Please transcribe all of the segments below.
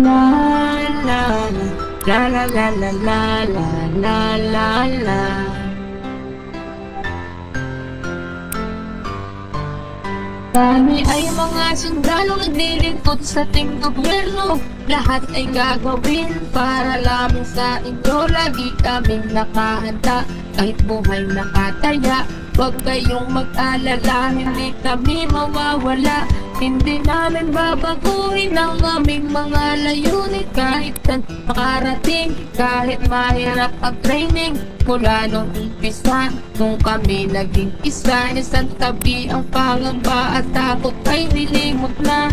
La la la la la la la la la Kami ay mga sundalo naglilingkod sa ating gobyerno. Lahat ay gagawin para lamang sa inyo. Lagi kaming nakahanda. Kahit buhay nakataya Huwag kayong mag-alala, hindi kami mawawala. Hindi namin babaguhin ang aming mga layunin. Kahit saan makarating, kahit mahirap ang training Mula nung umpisa, nung kami naging isa. Isang tabi ang pangamba at takot ay nilimot na.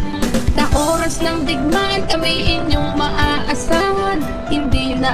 Sa oras ng digmaan, kami inyong maaasahan. Hindi na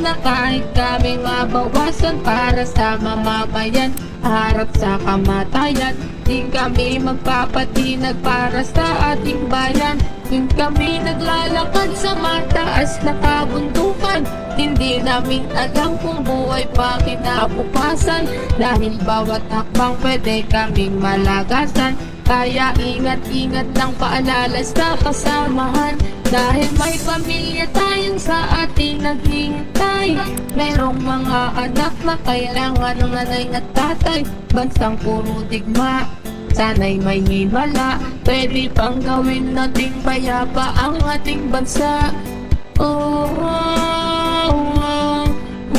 na kahit kami mabawasan Para sa mamamayan, harap sa kamatayan Di kami magpapatinag para sa ating bayan. Di kami naglalakad sa mataas na kabundukan. Hindi namin alam kung buhay pa kinabukasan. Dahil bawat hakbang pwede kaming malagasan. Kaya ingat-ingat lang paalala sa kasamahan. Dahil may pamilya tayong sa ating naghihintay Merong mga anak na kailangan ng nanay at tatay. Bansang puro digma Sana'y may himala. Pwede pang gawin nating payapa ang ating bansa. Oh, oh, oh,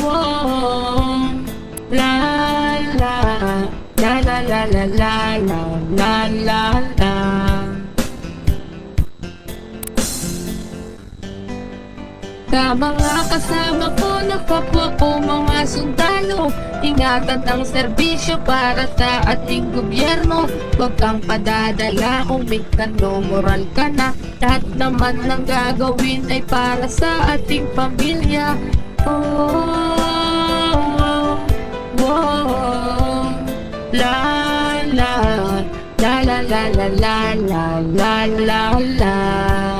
oh. La la la la la la la Sa mga kasama ko, nakapwa ko mga sundalo Ingatan ang serbisyo para sa ating gobyerno Huwag kang padadala kung may moral ka na Lahat naman ng gagawin ay para sa ating pamilya Oh, oh, oh, la la La la la la la la la la la